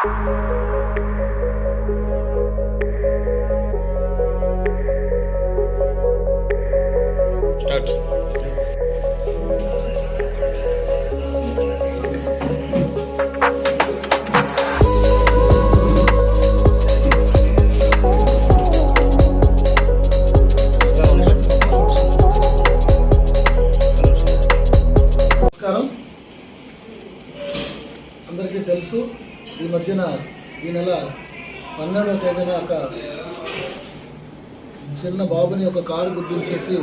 Start అందరికీ తెలుసు. ఈ మధ్యన ఈ నెల పన్నెండవ తేదీన ఒక చిన్న బాబుని ఒక కారు గుర్తించేసి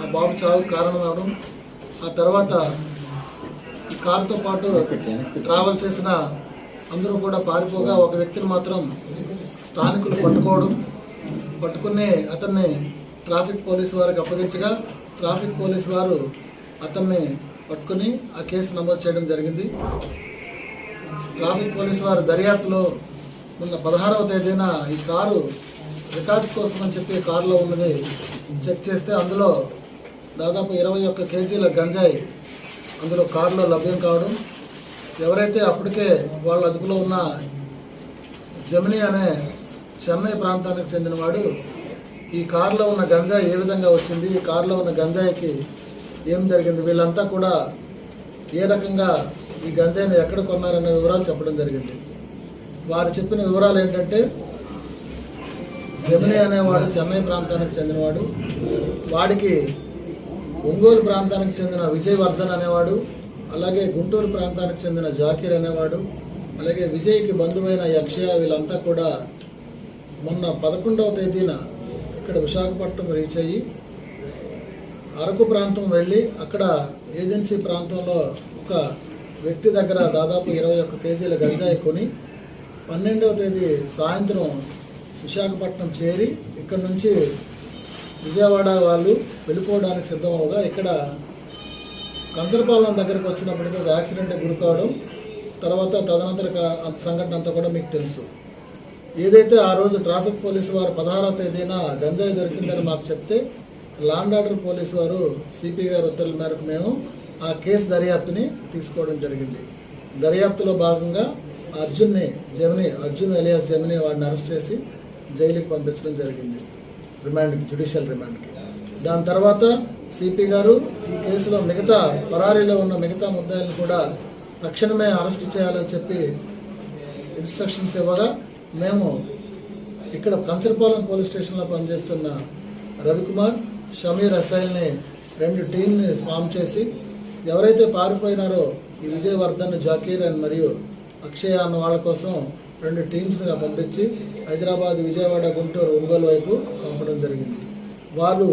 ఆ బాబు చావుకు కారణం ఆ తర్వాత ఈ కారుతో పాటు ట్రావెల్ చేసిన అందరూ కూడా పారిపోగా ఒక వ్యక్తిని మాత్రం స్థానికులు పట్టుకోవడం పట్టుకునే అతన్ని ట్రాఫిక్ పోలీసు వారికి అప్పగించగా ట్రాఫిక్ పోలీసు వారు అతన్ని పట్టుకుని ఆ కేసు నమోదు చేయడం జరిగింది. ట్రాఫిక్ పోలీసు వారి దర్యాప్తులో మొన్న పదహారవ తేదీన ఈ కారు రికార్డ్స్ కోసం అని చెప్పి కారులో ఉన్నది చెక్ చేస్తే అందులో దాదాపు ఇరవై ఒక్క కేజీల గంజాయి అందులో కారులో లభ్యం కావడం ఎవరైతే అప్పటికే వాళ్ళ అదుపులో ఉన్న జమిని అనే చెన్నై ప్రాంతానికి చెందినవాడు ఈ కారులో ఉన్న గంజాయి ఏ విధంగా వచ్చింది ఈ కారులో ఉన్న గంజాయికి ఏం జరిగింది వీళ్ళంతా కూడా ఏ రకంగా ఈ గంజాయిని ఎక్కడ కొన్నారనే వివరాలు చెప్పడం జరిగింది. వారు చెప్పిన వివరాలు ఏంటంటే జమిని అనేవాడు చెన్నై ప్రాంతానికి చెందినవాడు వాడికి ఒంగోలు ప్రాంతానికి చెందిన విజయవర్ధన్ అనేవాడు అలాగే గుంటూరు ప్రాంతానికి చెందిన జాకీర్ అనేవాడు అలాగే విజయ్కి బంధువైన యక్షయ వీళ్ళంతా కూడా మొన్న పదకొండవ తేదీన ఇక్కడ విశాఖపట్నం రీచ్ అయ్యి అరకు ప్రాంతం వెళ్ళి అక్కడ ఏజెన్సీ ప్రాంతంలో ఒక వ్యక్తి దగ్గర దాదాపు ఇరవై ఒక్క కేజీల గంజాయి కొని పన్నెండవ తేదీ సాయంత్రం విశాఖపట్నం చేరి ఇక్కడ నుంచి విజయవాడ వాళ్ళు వెళ్ళిపోవడానికి సిద్ధమవగా ఇక్కడ కంచరపాలెం దగ్గరకు వచ్చినప్పటికీ ఒక యాక్సిడెంట్ గురికావడం తర్వాత తదనంతర సంఘటన అంతా కూడా మీకు తెలుసు. ఏదైతే ఆ రోజు ట్రాఫిక్ పోలీసు వారు పదహారవ తేదీన గంజాయి దొరికిందని మాకు చెప్తే లాండ్ ఆర్డర్ పోలీసు వారు సిపి గారు ఉత్తర్వుల మేరకు మేము ఆ కేసు దర్యాప్తుని తీసుకోవడం జరిగింది. దర్యాప్తులో భాగంగా అర్జున్ని జమిని అర్జున్ ఎలియాస్ జమిని వాడిని అరెస్ట్ చేసి జైలుకి పంపించడం జరిగింది. రిమాండ్కి జ్యుడిషియల్ రిమాండ్కి. దాని తర్వాత సిపి గారు ఈ కేసులో మిగతా పరారీలో ఉన్న మిగతా ముద్దాయిలను కూడా తక్షణమే అరెస్ట్ చేయాలని చెప్పి ఇన్స్ట్రక్షన్స్ ఇవ్వగా మేము ఇక్కడ కంచరపాలెం పోలీస్ స్టేషన్లో పనిచేస్తున్న రవికుమార్ షమీర్ అసైల్ని రెండు టీంని ఫామ్ చేసి ఎవరైతే పారిపోయినారో ఈ విజయవర్ధన్ జాకీర్ అండ్ మరియు అక్షయ అన్న వాళ్ళ కోసం రెండు టీమ్స్గా పంపించి హైదరాబాద్ విజయవాడ గుంటూరు ఒంగోలు వైపు పంపడం జరిగింది. వాళ్ళు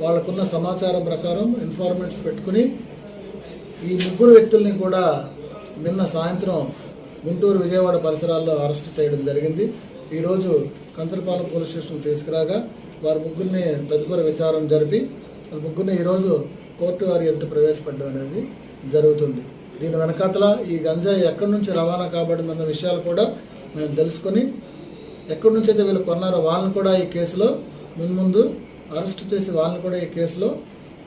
వాళ్ళకున్న సమాచారం ప్రకారం ఇన్ఫార్మెంట్స్ పెట్టుకుని ఈ ముగ్గురు వ్యక్తుల్ని కూడా నిన్న సాయంత్రం గుంటూరు విజయవాడ పరిసరాల్లో అరెస్ట్ చేయడం జరిగింది. ఈరోజు కంచరపాలెం పోలీస్ స్టేషన్ తీసుకురాగా వారి ముగ్గురిని తదుపరి విచారణ జరిపి ముగ్గురిని ఈరోజు కోర్టు వారి ఎదుట ప్రవేశపెట్టడం అనేది జరుగుతుంది. దీని వెనకాతల ఈ గంజాయి ఎక్కడి నుంచి రవాణా కాబడిందన్న విషయాలు కూడా మేము తెలుసుకొని ఎక్కడి నుంచి అయితే వీళ్ళు కొన్నారో వాళ్ళని కూడా ఈ కేసులో మున్ముందు అరెస్ట్ చేసి వాళ్ళని కూడా ఈ కేసులో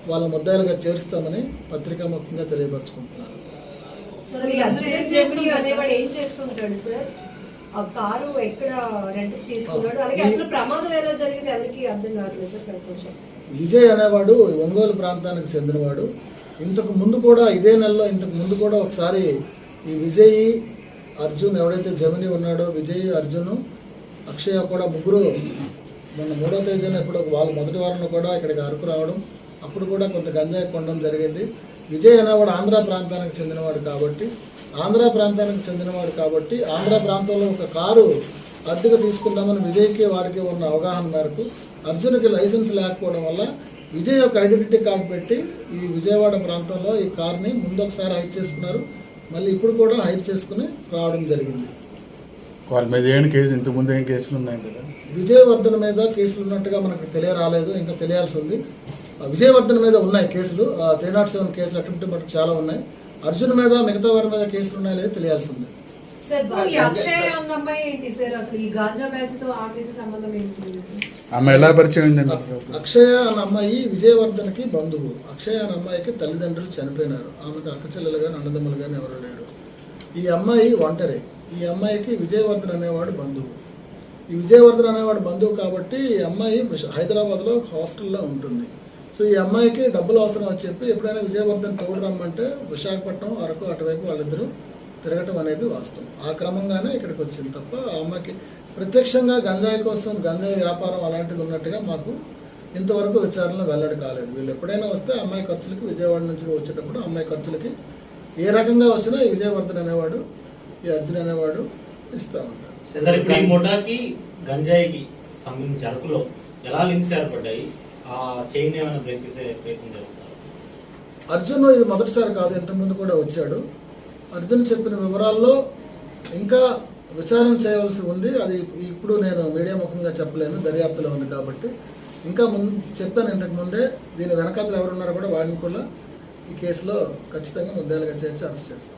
వాళ్ళ ముద్దాయిలుగా చేరుస్తామని పత్రికాముఖంగా తెలియపరచుకుంటున్నాను. ఆ కారు ఎక్కడ రెంట్ తీసుకున్నాడు? అలాగే అసలు ప్రమాదం ఎలా జరిగింది? ఎవరికి అర్థం కావట్లేదు సార్ కొంచెం. విజయ్ అనేవాడు ఒంగోలు ప్రాంతానికి చెందినవాడు. ఇంతకు ముందు కూడా ఇదే నెలలో ఇంతకు ముందు కూడా ఒకసారి ఈ విజయ్ అర్జున్ ఎవడైతే జమిని ఉన్నాడో విజయ్ అర్జున్ అక్షయ కూడా ముగ్గురు మొన్న మూడో తేదీన ఇప్పుడు వాళ్ళ మొదటి వారంలో కూడా ఇక్కడికి అరకు రావడం అప్పుడు కూడా కొంత గంజాయి కొనడం జరిగింది. విజయ్ అనేవాడు ఆంధ్ర ప్రాంతానికి చెందినవాడు కాబట్టి ఆంధ్ర ప్రాంతానికి చెందినవాడు కాబట్టి ఆంధ్ర ప్రాంతంలో ఒక కారు అద్దెకు తీసుకుందామని విజయ్కి వారికి ఉన్న అవగాహన మేరకు అర్జున్కి లైసెన్స్ లేకపోవడం వల్ల విజయ్ యొక్క ఐడెంటిటీ కార్డు పెట్టి ఈ విజయవాడ ప్రాంతంలో ఈ కార్ని ముందు ఒకసారి హైట్ చేసుకున్నారు. మళ్ళీ ఇప్పుడు కూడా హైట్ చేసుకుని రావడం జరిగింది. వాళ్ళ మీద ఏం కేసు ఇంతకు ముందు ఏం కేసులు ఉన్నాయి కదా? విజయవర్ధన్ మీద కేసులు ఉన్నట్టుగా మనకు తెలియరాలేదు ఇంకా తెలియాల్సి ఉంది. విజయవర్ధన్ మీద ఉన్నాయి కేసులు. త్రీ నాట్ సెవెన్ కేసులు అటెంప్ట్ మటుకు చాలా ఉన్నాయి. అర్జున్ మీద మిగతా వారి మీద కేసులు ఉన్నాయో లేదో తెలియాల్సి ఉంది ఆమె ఎలా పరిచయం అయిందండి అక్షయ అన్న అమ్మాయి విజయవర్ధన్కి బంధువు. అక్షయ అన్న అమ్మాయికి తల్లిదండ్రులు చనిపోయినారు. ఆమెకు అక్క చెల్లెలు కానీ అన్నదమ్ములు కానీ ఎవరు లేరు. ఈ అమ్మాయి ఒంటరి. ఈ అమ్మాయికి విజయవర్ధన్ అనేవాడు బంధువు. ఈ విజయవర్ధన్ అనేవాడు బంధువు కాబట్టి ఈ అమ్మాయి హైదరాబాద్లో హాస్టల్లో ఉంటుంది. సో ఈ అమ్మాయికి డబ్బులు అవసరం అని చెప్పి ఎప్పుడైనా విజయవర్ధన్ తోడు రమ్మంటే విశాఖపట్నం అరకు అటువైపు వాళ్ళిద్దరూ తిరగటం అనేది వాస్తవం. ఆ క్రమంగానే ఇక్కడికి వచ్చింది తప్ప ఆ అమ్మాయికి ప్రత్యక్షంగా గంజాయి కోసం గంజాయి వ్యాపారం అలాంటిది ఉన్నట్టుగా మాకు ఇంతవరకు విచారణలో వెల్లడి కాలేదు. వీళ్ళు ఎప్పుడైనా వస్తే అమ్మాయి ఖర్చులకి విజయవాడ నుంచి వచ్చేటప్పుడు అమ్మాయి ఖర్చులకి ఏ రకంగా వచ్చినా ఈ విజయవర్ధన్ అనేవాడు ఈ అర్జున్ అనేవాడు ఇస్తా ఉంటాడు గంజాయికి సంబంధించి అరకులో ఎలా లింక్స్ ఏర్పడ్డాయి? చైన్ ఏమైనా బ్రేక్ చేసే ప్రయత్నం చేస్తారు అర్జున్ ఇది మొదటిసారి కాదు ఇంతకుముందు కూడా వచ్చాడు. అర్జున్ చెప్పిన వివరాల్లో ఇంకా విచారణ చేయవలసి ఉంది. అది ఇప్పుడు నేను మీడియా ముఖంగా చెప్పలేను దర్యాప్తులో ఉంది కాబట్టి. ఇంకా ముందు చెప్పాను ఇంతకు ముందే దీని వెనకాతలు ఎవరున్నారో కూడా వాడిని కూడా ఈ కేసులో ఖచ్చితంగా ముద్దాలుగా చేర్చి అరెస్ట్ చేస్తాం.